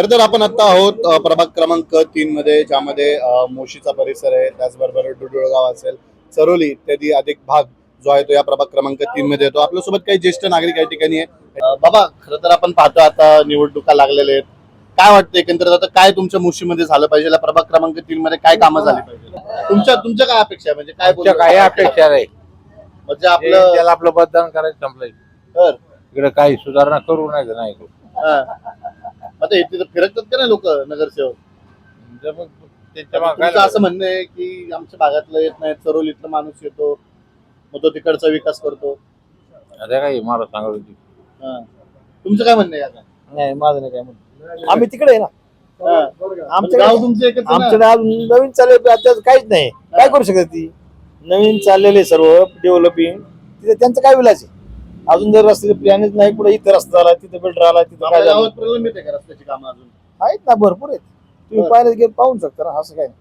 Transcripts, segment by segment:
खर तर आपण आता आहोत प्रभाग क्रमांक तीन मध्ये ज्यामध्ये मोशीचा परिसर आहे. त्याचबरोबर डुडुळगाव असेल चरोली इत्यादी अधिक भाग जो आहे तो या प्रभाग क्रमांक तीन मध्ये येतो. आपल्यासोबत काही ज्येष्ठ नागरिक या ठिकाणी आहे. बाबा खरं तर आपण पाहतो आता निवडणुका लागलेल्या आहेत. काय वाटतं एकंदरीत आता काय तुमच्या मुशीमध्ये झालं पाहिजे? प्रभाग क्रमांक तीन मध्ये काय कामं झाली पाहिजे? तुमच्या तुमच्या काय अपेक्षा आहे? म्हणजे काय शकता? अपेक्षा नाही. म्हणजे आपलं त्याला आपलं मतदान करायचं संपलंय. तर, इकडे काही सुधारणा करू नाही तर नाही करू हा. आता इथे तर फिरकतात का नाही लोक नगरसेवक? म्हणजे मग त्यांच्या असं म्हणणं आहे की आमच्या भागातलं येत नाही चरोलीतला माणूस येतो मग तो तिकडचा विकास करतो. अरे काय मला सांगत होती. हा. तुमचं काय म्हणणं आहे आता? नाही माझं नाही काय म्हणत आम्ही तिकडे आहे ना. हा. पण आमच्याकडे गाव तुमचं एकच आहे ना? आमच्याकडे अजून नवीन चालले त्याचं काहीच नाही. काय करू शकत ती? नवीन चाललेले सर्व डेव्हलपिंग तिथे त्यांचं काय विलाज आहे? अजून जर रस्त्याचे प्लॅनच नाही कुठे इथं रस्ता झाला तिथं बिल्डर आला तिथं काय आपल्या झालं गावात प्रलंबित आहे का रस्त्याची कामं अजून आहेत ना भरपूर आहेत तुम्ही बरं. पाहिलं गेलं पाहून शकता ना असं काय नाही.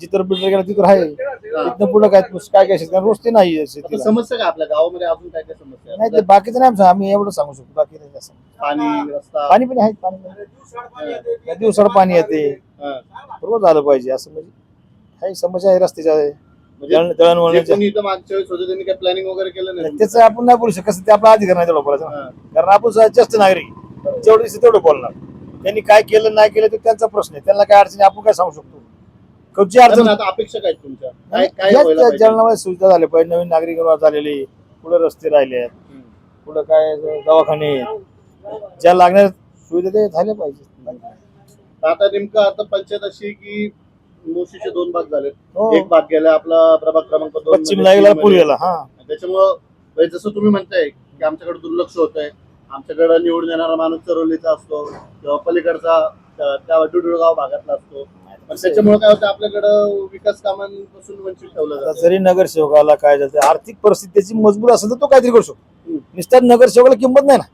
जिथं बिल्डर गेला तिथं आहे तिथं पुढं काय काय काय शेतकरी रस्ते नाही आहे आता शेतीला समस्या का आपल्या गावामध्ये अजून काय काय समस्या नाही? ते बाकीचं नाही आमचं आम्ही एवढं सांगू शकतो बाकी नाही जास्त. पाणी रस्ता पाणी पण आहे पाणी पण. दिवसाड पाणी येते हा. बरोबर झालं पाहिजे असं म्हणजे काही समस्या आहे रस्त्याच्या दळण जे दळणवळणाच्या कोणी इथं मागच्या वेळेस होते त्यांनी काय प्लॅनिंग वगैरे केलं नाही त्याचं आपण नाही बोलू शकत कसं ते आपला अधिकार नाही तेवढं बोलायचं ना. कारण आपण जास्त नागरिक आहे. जेवढं दिसतं तेवढं बोलणार त्यांनी काय केलं नाही केलं ते त्यांचा प्रश्न आहे त्यांना काय अडचणी आपण काय सांगू शकतो नाही, अडचण आता अपेक्षा काय तुमच्या काय काय याच व्हायला त्या पाहिजे? जळणामध्ये सुविधा झाल्या पाहिजे नवीन नागरिक झालेली पुढे रस्ते राहिले आहेत हम्म. पुढे काय दवाखाने आहेत. ज्या लागणाऱ्या सुविधा ते झाल्या पाहिजे आता नेमकं आता पंचायत अशी की मोशीचे दोन भाग झाले हो. एक भाग गेला आपला प्रभाग क्रमांक दोन पश्चिमला गेला हा. त्याच्यामुळं म्हणजे जसं तुम्ही म्हणताय की आमच्याकडे दुर्लक्ष होत आहे आमच्याकडे निवडून येणारा माणूस चरोलीचा असतो किंवा पलीकडचा त्या डुडुळगाव भागातला असतो. त्याच्यामुळे काय होतं आपल्याकडं विकास कामांपासून वंचित ठेवलं जातं. जरी नगरसेवकाला काय झालं आर्थिक परिस्थिती त्याची मजबूत असेल तर तो काहीतरी करू शकतो. नुसत्या नगरसेवकाला किंमत नाही ना.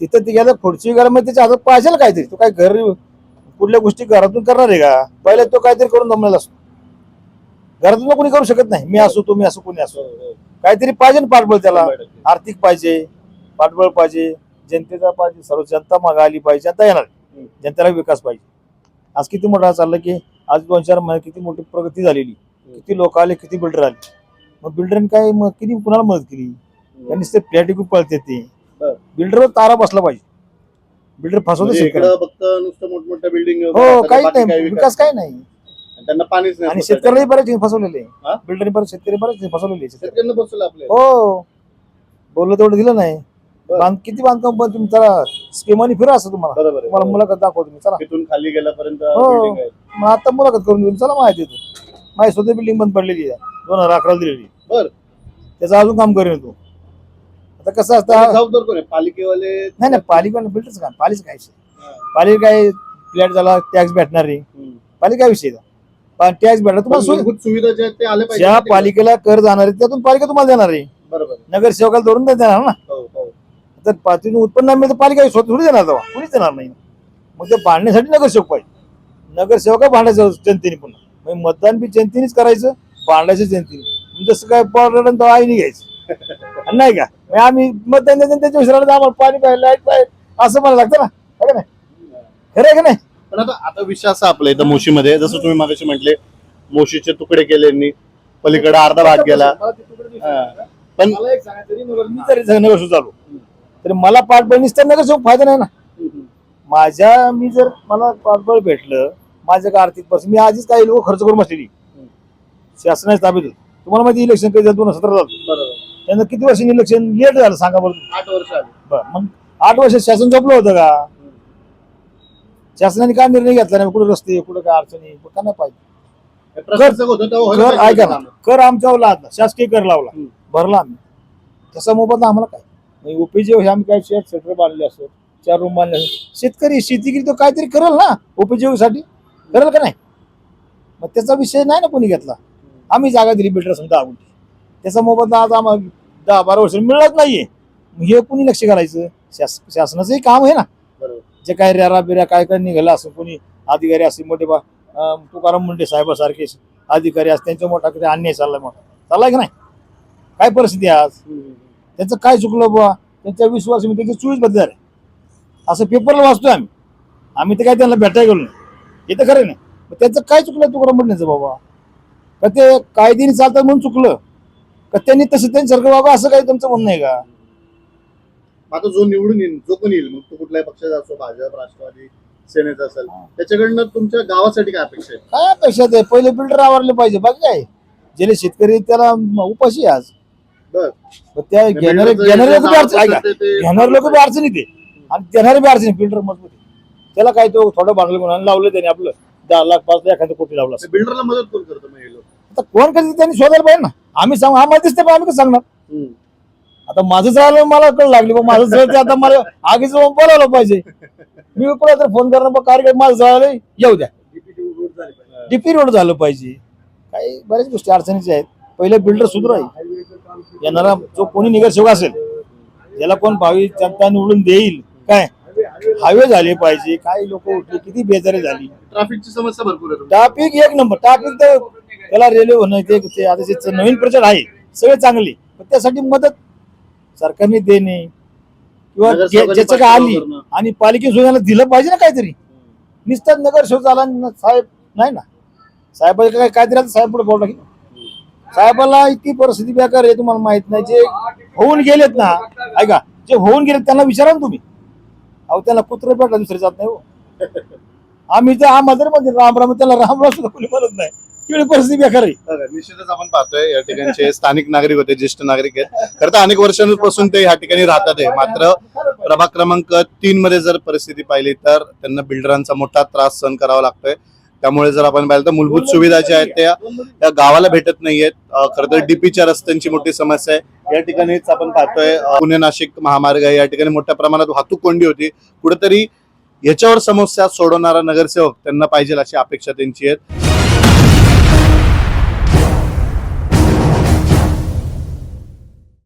तिथं ती गेला पुढची घरामध्ये त्याच्या हातात पाहिजे काहीतरी. तो काय घर कुठल्या गोष्टी घरातून करणार आहे का? पहिले तो काहीतरी करून जमलेला असतो. घरातून कोणी करू शकत नाही. मी असो तुम्ही असो कोणी असो. काहीतरी पाहिजे ना पाठबळ त्याला. आर्थिक पाहिजे पाठबळ पाहिजे जनतेचा पाहिजे सर्व जनता मागे आली पाहिजे जनता येणार. जनतेला विकास पाहिजे. आज किती मोठा चाललं की आज दोन चार महिने किती मोठी प्रगती झालेली. किती लोक आले किती बिल्डर आले. मग बिल्डरने काय मग किती कुणाला मदत केली? त्यांनी ते फ्लॅट विकून पळते ते. बिल्डरवर तारा बसला पाहिजे. बिल्डर फसवतो म्हणजे शेतकरी इकडं फक्त नुसतं मोठमोठ्या बिल्डिंग हो काहीच नाही विकास काही नाही. त्यांना पाणीच नाही आणि. शेतकऱ्यालाही बरेच फसवलेले. हा? बिल्डरने बरेच शेतकरी बरेच फसवलेले आहे शेतकरी. शेतकऱ्यांना बसवलं आपल्या हो. बोललं तेवढं दिलं नाही. बरं. बांध किती बांधकाम पण तुम्ही चला स्कीमानी फिरा असं तुम्हाला. बरोबर आहे. तुम्हाला मुलाखत दाखवतो मी चला. तिथून खाली गेल्यापर्यंत हो. बिल्डिंग आहे. मग आता मुलाखत करून देऊन चला माहिती देतो माझी स्वतः बिल्डिंग बंद पडलेली आहे. दोन हजार अकराला दिलेली. बर. त्याचं अजून काम करेन तो. आता कसं असतं जबाबदार कोण आहे? पालिकेवाले? नाही नाही पालिका बिल्डरच काय पालिका काय विषय. पालिका काय फ्लॅट झाला टॅक्स भेटणार हम्म. पालिका विषय पण टॅक्स पण तुम्हाला मूलभूत सुविधा ज्या आहेत ते आले पाहिजे ज्या. पालिकेला कर जाणार आहे त्यातून पालिका तुम्हाला देणार आहे. बरोबर. आहे. नगरसेवकाला धरून नाही देणार ना. हो हो. तर पा- तिथून उत्पन्न मिळतं पालिका स्वतः थोडी देणार तेव्हा. कोणीच देणार नाही. मग ते बांधण्यासाठी नगरसेवक पाहिजे. नगरसेवक बांधायचं जनतेने पुन्हा? म्हणजे मतदान बी जनतेनेच करायचं बांधायचं जनतेने. म्हणजे जसं काय पॉर्डर तो आईने घ्यायचं. नाही का? आम्ही मतदान देतो त्याच्या विषयाला आम्हाला पाणी पाहिजे लाइट पाहिजे असं मला लागतं ना. है का नाही? खरं आहे का नाही? पण आता आता विषय असा आपल्या इथं मोशीमध्ये जसं तुम्ही मागाशी म्हटले मोशीचे तुकडे केले यांनी पलीकडे अर्धा भाग गेला हा. पण मला एक सांगा तरी नगर- मी जरी नगरसेवक चालू तरी मला पाठबळ निसतं नगरसेवक फायदा नाही ना. माझ्या मी जर मला पाठबळ भेटलं माझं काय आर्थिक परिस्थिती मी आधीच काही लोक खर्च करून बसलेली. स्थापित होतं. तुम्हाला माहिती इलेक्शन कधी झालं? दोन हजार सतरा त्यानं किती वर्षांनी इलेक्शन लेट झालं सांगा बरं आठ वर्ष आले. बरं मग आठ वर्ष शासन झोपलं होतं का? शासनाने काय निर्णय घेतला नाही? कुठं रस्ते कुठं काय अडचणी? कुठं काय नाही पाहिजे प्रशासक होतं तेव्हा व्हायला कर पाहिजे ऐका ना. होतं कर आमच्यावर लादला. शासकीय कर लावला. हम्म. भरला आम्ही. त्याचा मोबदला आम्हाला काय? म्हणजे ओपीजी हे आम्ही काय शेअर सेटर बांधले असतो चार रूम बांधले असतो. शेतकरी शेती केली तो काहीतरी करेल ना ओपीजी साठी? करेल का नाही? मग त्याचा विषय नाही ना कोणी घेतला. आम्ही जागा दिली बिल्डर समजा गुंठी. त्याचा मोबदला आज आम्हाला दहा बारा वर्ष मिळत नाहीये. मग हे कोणी लक्ष घालायचं? शास शासनाचंही काम आहे ना. बरोबर. जे काय रेरा बिरा काय काय निघालं असं कोणी अधिकारी असतील मोठे बा तुकाराम मुंडे साहेबासारखे अधिकारी असतील त्यांच्या मोठा किती अन्याय चाललाय मोठा. चाललाय की नाही? काय परिस्थिती आहे आज. त्यांचं काय चुकलं बुवा? त्यांच्या विश्वास मी त्याची चोवीसबद्दल आहे. असं पेपरला वाचतोय आम्ही. आम्ही तर काय त्यांना भेटायला गेलो नाही. हे तर खरं नाही त्यांचं काय चुकलं तुकाराम म्हणण्याचं बाबा? का ते कायद्याने चालतात म्हणून चुकलं? का त्यांनी तसं त्यांच्यासारखं बाबा असं काही तुमचं म्हणणं आहे का? आता जो निवडून येईल जो कोण येईल मग तो कुठल्याही पक्षाचा असो भाजप राष्ट्रवादी सेनेचा असेल त्याच्याकडनं तुमच्या गावासाठी काय अपेक्षा आहे? काय अपेक्षा आहे? पहिले बिल्डर आवरले पाहिजे बाकी काय? ज्याला शेतकरी त्याला उपाशी आहे आज. बर. त्या घेणारे घेणारे लोक बी अडचण ऐका घेणारे लोक बी आहे. आणि देणारे बी अडचणी बिल्डर मजबूत आहे. त्याला काय तो थोडं बांधलं म्हणून लावलं त्याने आपलं. दहा लाख पाच लाख एखादं कोटी लावला. बिल्डरला मदत कोण करतो? हे आता कोण कधी त्यांनी शोधायला पाहिजे ना? आम्ही सांगू. आम्हाला दिसते पण आम्ही कसं सांगणार? आता माझं झालं मला कळ लागली. मग माझं झालं ते आता मला आगीच बोलावलं पाहिजे. मी तर फोन करणार कार्यक्रम माझं झालं येऊ द्या. डीपी रोड झालं पाहिजे. काही बऱ्याच गोष्टी अडचणीच्या आहेत. पहिले बिल्डर सुधरू आहे. येणारा जो कोणी निगरसेवक असेल ज्याला कोण भावी जनता निवडून देईल? काय? हायवे झाले पाहिजे. काही लोक उठले किती बेजारी झाली. ट्रॅफिकची समस्या भरपूर. ट्राफिक एक नंबर. ट्राफिक तर त्याला रेल्वे होणं ते ते आता जे नवीन प्रचार आहे सगळे चांगले. पण त्यासाठी मदत सरकारने देणे किंवा ज्याचं काय आली. आणि पालिके सुधारला दिलं पाहिजे ना काहीतरी. निसतात नगर आला न- साहेब नाही ना. साहेब काय काहीतरी आता साहेब पुढे बोलला की साहेबाला इतकी परिस्थिती बेकार आहे तुम्हाला माहीत नाही. जे होऊन गेलेत ना ऐका जे होऊन गेलेत त्यांना विचारा ना तुम्ही. अहो त्याला कुत्र भेटा दुसरे जात नाही हो. आम्ही तर आम्हाला जर म्हणजे राम राम. त्याला राम राम सुद्धा कोणी म्हणत नाही. एवढी परिस्थिती बेकार आहे. निश्चितच आपण पाहतोय या ठिकाणचे स्थानिक नागरिक होते ज्येष्ठ नागरिक आहेत. खरं तर अनेक वर्षांपासून ते या ठिकाणी राहतात आहे. मात्र प्रभाग क्रमांक तीन मध्ये जर परिस्थिती पाहिली तर त्यांना बिल्डरांचा मोठा त्रास सहन करावा लागतोय. त्यामुळे जर आपण पाहिलं तर मूलभूत सुविधा ज्या आहेत त्या त्या गावाला भेटत नाहीयेत. अं, खरं तर डीपीच्या रस्त्यांची मोठी समस्या आहे. या ठिकाणीच आपण पाहतोय अं, पुणे नाशिक महामार्ग आहे. या ठिकाणी मोठ्या प्रमाणात वाहतूक कोंडी होती. कुठेतरी याच्यावर समस्या सोडवणारा नगरसेवक त्यांना पाहिजे अशी अपेक्षा त्यांची आहे.